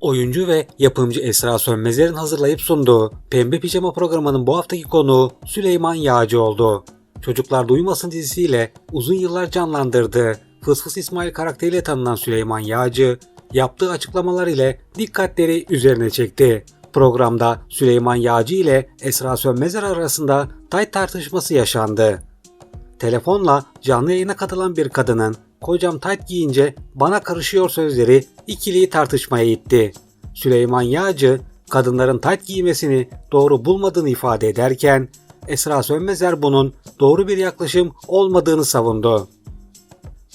Oyuncu ve yapımcı Esra Sönmezer'in hazırlayıp sunduğu Pembe Pijama programının bu haftaki konuğu Süleyman Yağcı oldu. Çocuklar Duymasın dizisiyle uzun yıllar canlandırdığı Fıs Fıs İsmail karakteriyle tanınan Süleyman Yağcı, yaptığı açıklamalar ile dikkatleri üzerine çekti. Programda Süleyman Yağcı ile Esra Sönmezer arasında tay tartışması yaşandı. Telefonla canlı yayına katılan bir kadının kocam tayt giyince bana karışıyor sözleri ikiliyi tartışmaya itti. Süleyman Yağcı kadınların tayt giymesini doğru bulmadığını ifade ederken Esra Sönmezer bunun doğru bir yaklaşım olmadığını savundu.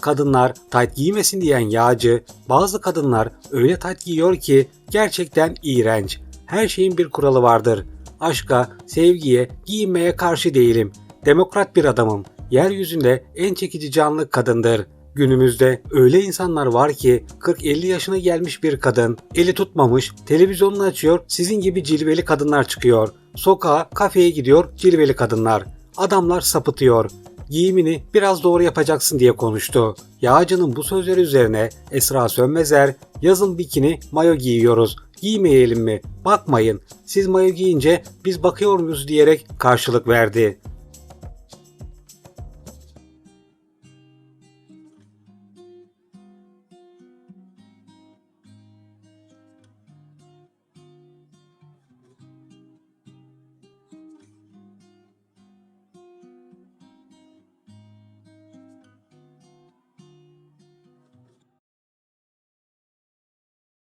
Kadınlar tayt giymesin diyen Yağcı, bazı kadınlar öyle tayt giyiyor ki gerçekten iğrenç. Her şeyin bir kuralı vardır. Aşka, sevgiye, giyinmeye karşı değilim. Demokrat bir adamım. Yeryüzünde en çekici canlı kadındır. Günümüzde öyle insanlar var ki 40-50 yaşına gelmiş bir kadın, eli tutmamış, televizyonunu açıyor, sizin gibi cilveli kadınlar çıkıyor. Sokağa, kafeye gidiyor, cilveli kadınlar. Adamlar sapıtıyor. Giyimini biraz doğru yapacaksın diye konuştu. Yağcı'nın bu sözleri üzerine Esra Sönmezer, yazın bikini, mayo giyiyoruz. Giymeyelim mi? Bakmayın. Siz mayo giyince biz bakıyor muyuz diyerek karşılık verdi.